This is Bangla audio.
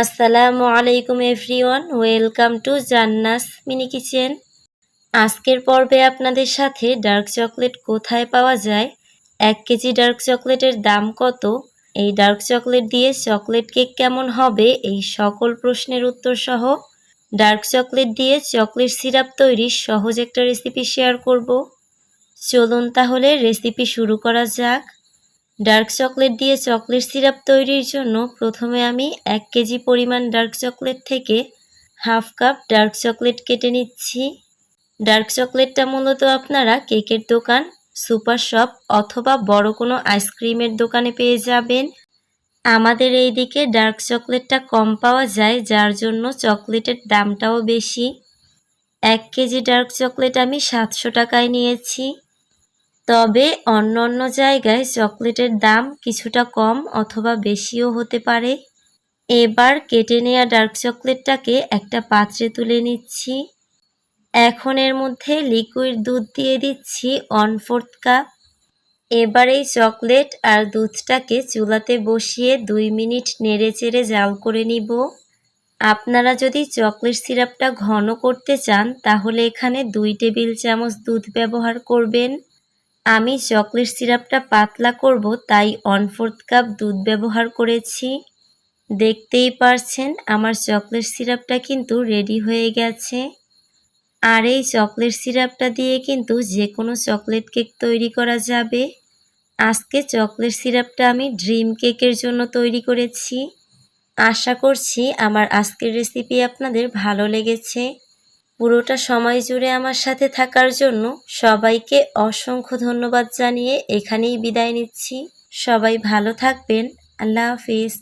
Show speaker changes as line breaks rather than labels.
আসসালামু আলাইকুম এভরিওয়ান, ওয়েলকাম টু জান্নাস মিনি কিচেন। আজকের পর্বে আপনাদের সাথে ডার্ক চকলেট কোথায় পাওয়া যায়, এক কেজি ডার্ক চকলেটের দাম কত, এই ডার্ক চকলেট দিয়ে চকলেট কেক কেমন হবে, এই সকল প্রশ্নের উত্তর সহ ডার্ক চকলেট দিয়ে চকলেট সিরাপ তৈরির সহজ একটা রেসিপি শেয়ার করব। চলুন তাহলে রেসিপি শুরু করা যাক। ডার্ক চকলেট দিয়ে চকলেট সিরাপ তৈরির জন্য প্রথমে আমি এক কেজি পরিমাণ ডার্ক চকলেট থেকে হাফ কাপ ডার্ক চকলেট কেটে নিচ্ছি। ডার্ক চকলেটটা মূলত আপনারা কেকের দোকান, সুপার শপ অথবা বড় কোনো আইসক্রিমের দোকানে পেয়ে যাবেন। আমাদের এই দিকে ডার্ক চকলেটটা কম পাওয়া যায়, যার জন্য চকলেটের দামটাও বেশি। এক কেজি ডার্ক চকলেট আমি সাতশো টাকায় নিয়েছি। তবে অন্য অন্য জায়গায় চকলেটের দাম কিছুটা কম অথবা বেশিও হতে পারে। এবার কেটে নেওয়া ডার্ক চকলেটটাকে একটা পাত্রে তুলে নিচ্ছি। এখন এর মধ্যে লিকুইড দুধ দিয়ে দিচ্ছি ওয়ান ফোর্থ কাপ। এবার এই চকলেট আর দুধটাকে চুলাতে বসিয়ে দুই মিনিট নেড়ে চেড়ে জাল করে নিব। আপনারা যদি চকলেট সিরাপটা ঘন করতে চান, তাহলে এখানে দুই টেবিল চামচ দুধ ব্যবহার করবেন। আমি চকলেট সিরাপটা পাতলা করব, তাই ওয়ান ফোর্থ কাপ দুধ ব্যবহার করেছি। দেখতেই পারছেন, আমার চকলেট সিরাপটা কিন্তু রেডি হয়ে গেছে। আর এই চকলেট সিরাপটা দিয়ে কিন্তু যে কোনো চকলেট কেক তৈরি করা যাবে। আজকে চকলেট সিরাপটা আমি ড্রিম কেকের জন্য তৈরি করেছি। আশা করছি আমার আজকের রেসিপি আপনাদের ভালো লেগেছে। পুরোটা সময় জুড়ে আমার সাথে থাকার জন্য সবাইকে অসংখ্য ধন্যবাদ জানিয়ে এখানেই বিদায় নিচ্ছি। সবাই ভালো থাকবেন। আল্লাহ হাফিজ।